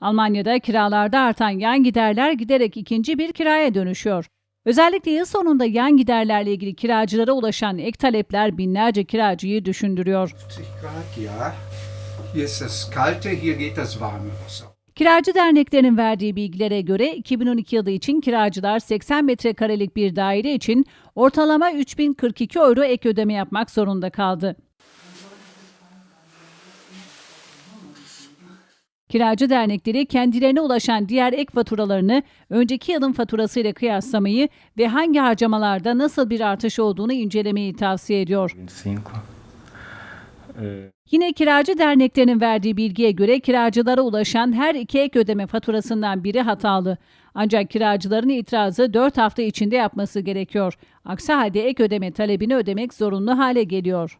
Almanya'da kiralarda artan yan giderler giderek ikinci bir kiraya dönüşüyor. Özellikle yıl sonunda yan giderlerle ilgili kiracılara ulaşan ek talepler binlerce kiracıyı düşündürüyor. 50 Grad, ja. Hier ist das kalte, hier geht das warme Wasser. Kiracı derneklerinin verdiği bilgilere göre 2012 yılı için kiracılar 80 metrekarelik bir daire için ortalama 3042 euro ek ödeme yapmak zorunda kaldı. Kiracı dernekleri kendilerine ulaşan diğer ek faturalarını önceki yılın faturasıyla kıyaslamayı ve hangi harcamalarda nasıl bir artış olduğunu incelemeyi tavsiye ediyor. 25. Yine kiracı derneklerinin verdiği bilgiye göre kiracılara ulaşan her iki ek ödeme faturasından biri hatalı. Ancak kiracıların itirazı 4 hafta içinde yapması gerekiyor. Aksi halde ek ödeme talebini ödemek zorunlu hale geliyor.